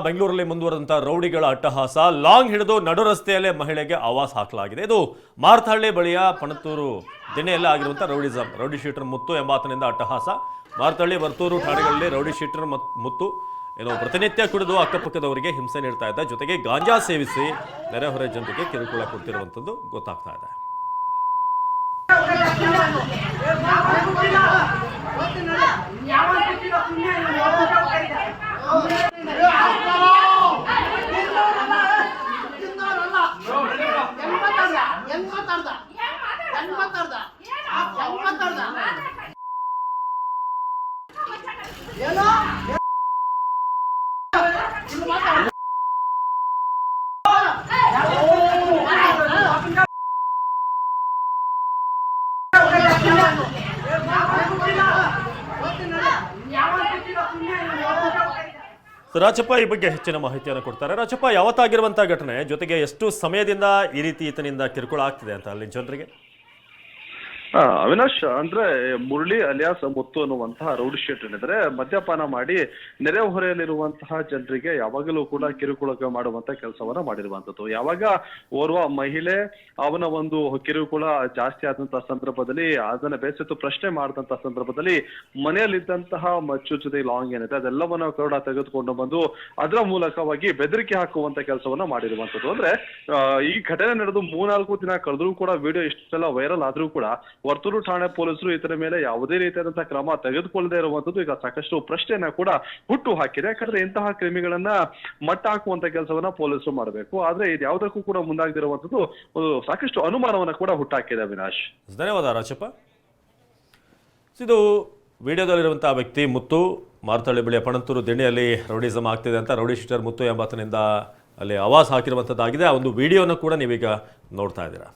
ಬೆಂಗಳೂರಲ್ಲಿ ಮುಂದುವರೆದಂತಹ ರೌಡಿಗಳ ಅಟ್ಟಹಾಸ. ಲಾಂಗ್ ಹಿಡಿದು ನಡು ರಸ್ತೆಯಲ್ಲೇ ಮಹಿಳೆಗೆ ಆವಾಸ್ ಹಾಕಲಾಗಿದೆ. ಇದು ಮಾರ್ತಹಳ್ಳಿ ಬಳಿಯ ಪಣತ್ತೂರು ದಿನೆಯಲ್ಲೇ ಆಗಿರುವಂತಹ ರೌಡಿಸಂ, ರೌಡಿ ಶೀಟರ್ ಮುತ್ತು ಎಂಬಾತನಿಂದ ಅಟ್ಟಹಾಸ. ಮಾರ್ತಹಳ್ಳಿ ವರ್ತೂರು ಠಾಣೆಗಳಲ್ಲಿ ರೌಡಿ ಶೀಟರ್ ಮತ್- ಮುತ್ತು. ಏನೋ ಪ್ರತಿನಿತ್ಯ ಕುಡಿದು ಅಕ್ಕಪಕ್ಕದವರಿಗೆ ಹಿಂಸೆ ನೀಡ್ತಾ ಇದ್ದ ಜೊತೆಗೆ ಗಾಂಜಾ ಸೇವಿಸಿ ನೆರೆಹೊರೆ ಜನರಿಗೆ ಕಿರುಕುಳ ಕೊಡ್ತಿರುವಂಥದ್ದು ಗೊತ್ತಾಗ್ತಾ ಇದೆ. ಹೆಂಗ್ ರಾಜಪ್ಪ ಈ ಬಗ್ಗೆ ಹೆಚ್ಚಿನ ಮಾಹಿತಿಯನ್ನು ಕೊಡ್ತಾರೆ. ರಾಜಪ್ಪ, ಯಾವತ್ತಾಗಿರುವಂತಹ ಘಟನೆ, ಜೊತೆಗೆ ಎಷ್ಟು ಸಮಯದಿಂದ ಈ ರೀತಿ ಈತನಿಂದ ಕಿರುಕುಳ ಆಗ್ತಿದೆ ಅಂತ ಅಲ್ಲಿ ಜನರಿಗೆ? ಅವಿನಾಶ್, ಅಂದ್ರೆ ಮುರಳಿ ಅಲಿಯಾಸ್ ಮುತ್ತು ಅನ್ನುವಂತಹ ರೌಡಿ ಶೀಟ್ ಏನಿದ್ರೆ ಮದ್ಯಪಾನ ಮಾಡಿ ನೆರೆಹೊರೆಯಲ್ಲಿರುವಂತಹ ಜನರಿಗೆ ಯಾವಾಗಲೂ ಕೂಡ ಕಿರುಕುಳ ಮಾಡುವಂತ ಕೆಲಸವನ್ನ ಮಾಡಿರುವಂತದ್ದು. ಯಾವಾಗ ಓರ್ವ ಮಹಿಳೆ ಅವನ ಒಂದು ಕಿರುಕುಳ ಜಾಸ್ತಿ ಆದಂತಹ ಸಂದರ್ಭದಲ್ಲಿ ಅದನ್ನ ಬೇಸತ್ತು ಪ್ರಶ್ನೆ ಮಾಡಿದಂತಹ ಸಂದರ್ಭದಲ್ಲಿ ಮನೆಯಲ್ಲಿದ್ದಂತಹ ಮಚ್ಚು ಜೊತೆ ಲಾಂಗ್ ಏನಿದೆ, ಅದೆಲ್ಲವನ್ನ ಕೂಡ ತೆಗೆದುಕೊಂಡು ಬಂದು ಅದರ ಮೂಲಕವಾಗಿ ಬೆದರಿಕೆ ಹಾಕುವಂತ ಕೆಲಸವನ್ನ ಮಾಡಿರುವಂತದ್ದು. ಅಂದ್ರೆ ಈ ಘಟನೆ ನಡೆದು ಮೂರ್ನಾಲ್ಕು ದಿನ ಕಳೆದ್ರೂ ಕೂಡ ವಿಡಿಯೋ ಇಷ್ಟೆಲ್ಲ ವೈರಲ್ ಆದ್ರೂ ಕೂಡ ವರ್ತೂರು ಠಾಣೆ ಪೊಲೀಸರು ಈತನ ಮೇಲೆ ಯಾವುದೇ ರೀತಿಯಾದಂತಹ ಕ್ರಮ ತೆಗೆದುಕೊಳ್ಳದೆ ಇರುವಂತದ್ದು ಈಗ ಸಾಕಷ್ಟು ಪ್ರಶ್ನೆಯನ್ನ ಕೂಡ ಹುಟ್ಟು ಹಾಕಿದೆ. ಯಾಕಂದ್ರೆ ಇಂತಹ ಕ್ರಿಮಿಗಳನ್ನ ಮಟ್ಟ ಹಾಕುವಂತ ಕೆಲಸವನ್ನ ಪೊಲೀಸರು ಮಾಡಬೇಕು. ಆದ್ರೆ ಇದು ಯಾವುದಕ್ಕೂ ಕೂಡ ಮುಂದಾಗದಿರುವಂತದ್ದು ಒಂದು ಸಾಕಷ್ಟು ಅನುಮಾನವನ್ನ ಕೂಡ ಹುಟ್ಟಾಕಿದೆ ಅವಿನಾಶ್. ಧನ್ಯವಾದ ರಾಜಪ್ಪ. ಇದು ವಿಡಿಯೋದಲ್ಲಿರುವಂತಹ ವ್ಯಕ್ತಿ ಮುತ್ತು ಮಾರುತಳ್ಳಿ ಬಳಿಯ ಪಣಂತೂರು ದಿಣ್ಣೆಯಲ್ಲಿ ರೌಡಿಸಮ್ ಆಗ್ತಿದೆ ಅಂತ ರೌಡಿ ಶೀಟರ್ ಮುತ್ತು ಎಂಬಾತನಿಂದ ಅಲ್ಲಿ ಆವಾಸ್ ಹಾಕಿರುವಂಥದ್ದಾಗಿದೆ ಆ ಒಂದು ವಿಡಿಯೋನ ಕೂಡ ನೀವೀಗ ನೋಡ್ತಾ ಇದ್ದೀರಾ.